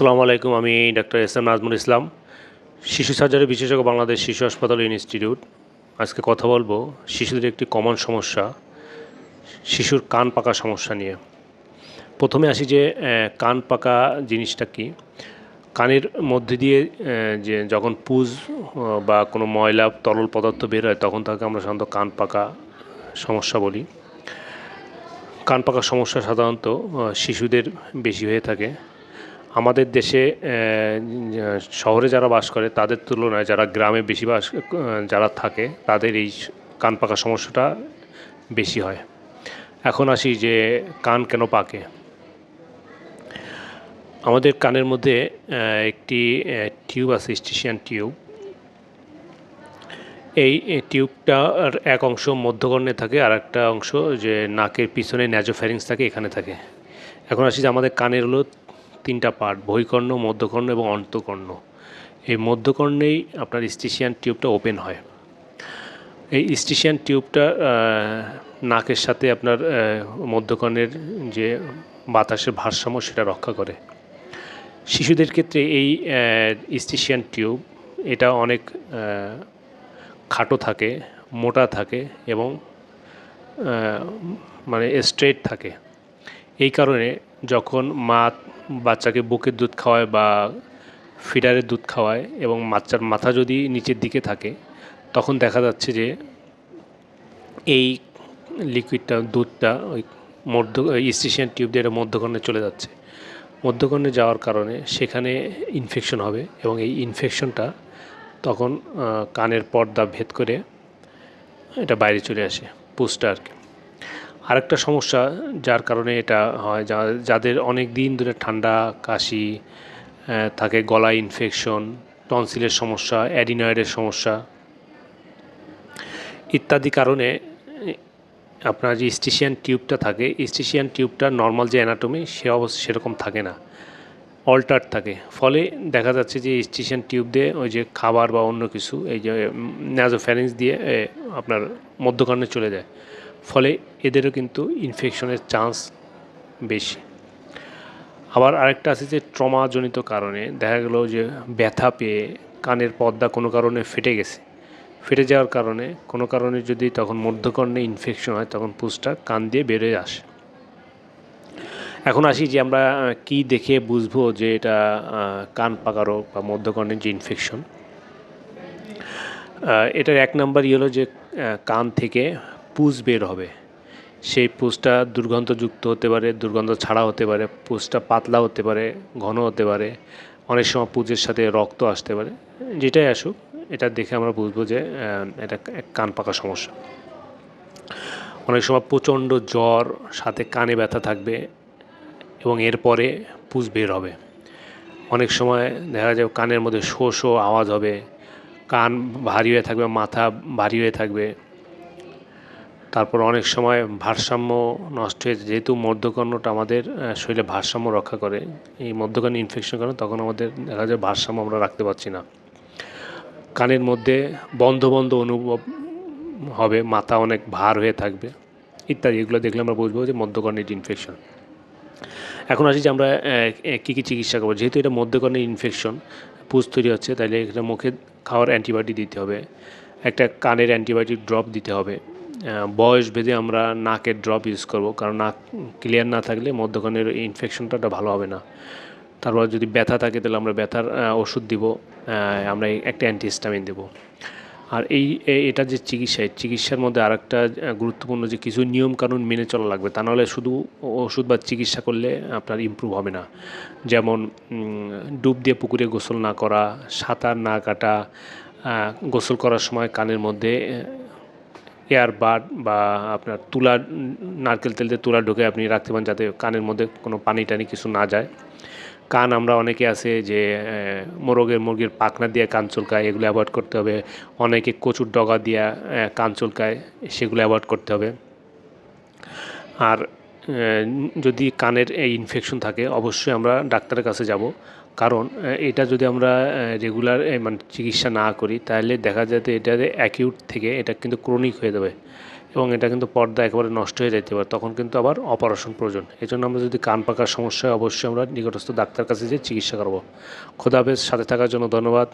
আসসালামু আলাইকুম, আমি doctor S M Nazmul Islam, শিশু সার্জারি বিশেষজ্ঞ বাংলাদেশ শিশু হাসপাতাল ইনস্টিটিউট। আজকে কথা বলব শিশুদের একটি কমন সমস্যা, শিশুর কান পাকা সমস্যা নিয়ে। প্রথমে আসি যে কান পাকা জিনিসটা কি? কানের মধ্যে দিয়ে যে যখন পুজ বা কোনো ময়লা, তরল পদার্থ বের হয়, তখন তাকে আমরা সাধারণত কান পাকা সমস্যা বলি। কান পাকা সমস্যা সাধারণত শিশুদের বেশি হয়ে থাকে। আমাদের দেশে শহরে যারা বাস করে, তাদের তুলনায় যারা গ্রামে বেশি বাস যারা থাকে, তাদের এই কান পাকা সমস্যাটা বেশি হয়। এখন আসি যে কান কেন পাকে। আমাদের কানের মধ্যে একটি টিউব আছে, স্টেশিয়ান টিউব। এই টিউবটার এক অংশ মধ্যকর্ণে থাকে, আর একটা অংশ যে নাকের পিছনে ন্যাজোফ্যারিংস থাকে, এখানে থাকে। এখন আসি যে আমাদের কানের হলো তিনটা পার্ট বহিকর্ণ, মধ্যকর্ণ এবং অন্তকর্ণ। এই মধ্যকর্ণেই আপনার স্টেশিয়ান টিউবটা ওপেন হয়। এই স্টেশিয়ান টিউবটা নাকের সাথে আপনার মধ্যকর্ণের যে বাতাসের ভারসাম্য সেটা রক্ষা করে। শিশুদের ক্ষেত্রে এই স্টেশিয়ান টিউব, এটা অনেক খাটো থাকে, মোটা থাকে এবং মানে স্ট্রেট থাকে। এই কারণে যখন মা বাচ্চাকে বুকের দুধ খাওয়ায় বা ফিডারের দুধ খাওয়ায় এবং বাচ্চার মাথা যদি নিচের দিকে থাকে, তখন দেখা যাচ্ছে যে এই লিকুইডটা দুধটা ওই মধ্য স্টেশন টিউব দিয়ে এটা মধ্যকর্ণে চলে যাচ্ছে। মধ্যকর্ণে যাওয়ার কারণে সেখানে ইনফেকশন হবে এবং এই ইনফেকশনটা তখন কানের পর্দা ভেদ করে এটা বাইরে চলে আসে, পুষটা আর কি। আরেকটা সমস্যা যার কারণে এটা হয়, যা- যাদের অনেক দিন ধরে ঠান্ডা, কাশি থাকে গলা ইনফেকশন টনসিলের সমস্যা অ্যাডিনয়েডের সমস্যা ইত্যাদি কারণে আপনার যে স্টেশিয়ান টিউবটা থাকে স্টেশিয়ান টিউবটা নর্মাল যে অ্যানাটমি সে অবস্থা সেরকম থাকে না। অল্টার থাকে। ফলে দেখা যাচ্ছে যে স্টেশন টিউব দিয়ে ওই যে খাবার বা অন্য কিছু, এই যে ন্যাজোফ্যারিংস দিয়ে আপনার মধ্যকর্ণে চলে যায়। ফলে এদেরও কিন্তু ইনফেকশনের চান্স বেশি। আবার আরেকটা আছে যে ট্রমাজনিত কারণে দেখা গেল যে ব্যথা পেয়ে কানের পর্দা কোনো কারণে ফেটে গেছে। ফেটে যাওয়ার কারণে কোনো কারণে যদি তখন মধ্যকর্ণে ইনফেকশন হয় তখন পুষটা কান দিয়ে বেরোয় আসে। এখন আসি যে আমরা কি দেখে বুঝব যে এটা কান পাকা রোগ বা মধ্যকর্ণের যে ইনফেকশন এটার এক নাম্বারই হলো যে কান থেকে পুজ বের হবে। সেই পুজটা দুর্গন্ধযুক্ত হতে পারে, দুর্গন্ধ ছাড়া হতে পারে পুজটা পাতলা হতে পারে, ঘন হতে পারে, অনেক সময় পুজের সাথে রক্ত আসতে পারে। যেটাই আসুক, এটা দেখে আমরা বুঝব যে এটা এক কান পাকা সমস্যা। অনেক সময় প্রচণ্ড জ্বর, সাথে কানে ব্যথা থাকবে এবং এরপরে পুজ বের হবে। অনেক সময় দেখা যায় কানের মধ্যে শো শো আওয়াজ হবে, কান ভারী হয়ে থাকবে, মাথা ভারী হয়ে থাকবে। তারপর অনেক সময় ভারসাম্য নষ্ট হয়ে যেহেতু মধ্যকর্ণটা আমাদের শরীরে ভারসাম্য রক্ষা করে, এই মধ্যকর্ণ ইনফেকশন কারণে তখন আমাদের দেখা যায় ভারসাম্য আমরা রাখতে পারছি না। কানের মধ্যে বন্ধ বন্ধ অনুভব হবে, মাথা অনেক ভার হয়ে থাকবে, ইত্যাদি। এগুলো দেখলে আমরা বুঝব যে মধ্যকর্ণের ইনফেকশন এখন আসি যে আমরা কী কী চিকিৎসা করব। যেহেতু এটা মধ্যকর্ণের ইনফেকশন পুজ তৈরি হচ্ছে তাহলে এখানে মুখে খাওয়ার অ্যান্টিবায়োটিক দিতে হবে। একটা কানের অ্যান্টিবায়োটিক ড্রপ দিতে হবে। বয়স ভেদে আমরা নাকের ড্রপ ইউজ করব। কারণ নাক ক্লিয়ার না থাকলে মধ্যকর্ণের ইনফেকশনটা ভালো হবে না। তারপর যদি ব্যথা থাকে তাহলে আমরা ব্যথার ওষুধ দিব আমরা একটা অ্যান্টিহিস্টামিন দেবো। আর এই এটা যে চিকিৎসা চিকিৎসার মধ্যে আরেকটা আহ, গুরুত্বপূর্ণ যে কিছু নিয়ম কানুন মেনে চলা লাগবে তা নাহলে শুধু ওষুধ বা চিকিৎসা করলে আপনার ইমপ্রুভ হবে না। যেমন ডুব দিয়ে পুকুরে গোসল না করা সাঁতার না কাটা গোসল করার সময় কানের মধ্যে এয়ারবাড বা আপনার তুলা, নারকেল তেল দিয়ে তুলা ঢুকে আপনি রাখতে পারেন যাতে কানের মধ্যে কোনো পানি টানি কিছু না যায়। কান আমরা অনেকে আছে যে মোরগের মুরগির পাখনা দিয়ে কান চুলকায়, এগুলো অ্যাভয়েড করতে হবে। অনেকে কচুর ডগা দিয়ে কান চুলকায়, সেগুলো অ্যাভয়েড করতে হবে। আর যদি কানের এই ইনফেকশন থাকে, অবশ্যই আমরা ডাক্তারের কাছে যাব। কারণ এটা যদি আমরা রেগুলার মানে চিকিৎসা না করি, তাহলে দেখা যায় যে এটা অ্যাকিউট থেকে এটা কিন্তু ক্রনিক হয়ে যাবে এবং এটা কিন্তু পর্দা একেবারে নষ্ট হয়ে যেতে পারে। তখন কিন্তু আবার অপারেশন প্রয়োজন। এই জন্য আমরা যদি কান পাকার সমস্যা অবশ্যই আমরা নিকটস্থ ডাক্তার কাছে যেয়ে চিকিৎসা করব। খোদাহাফেজ সাথে থাকার জন্য ধন্যবাদ।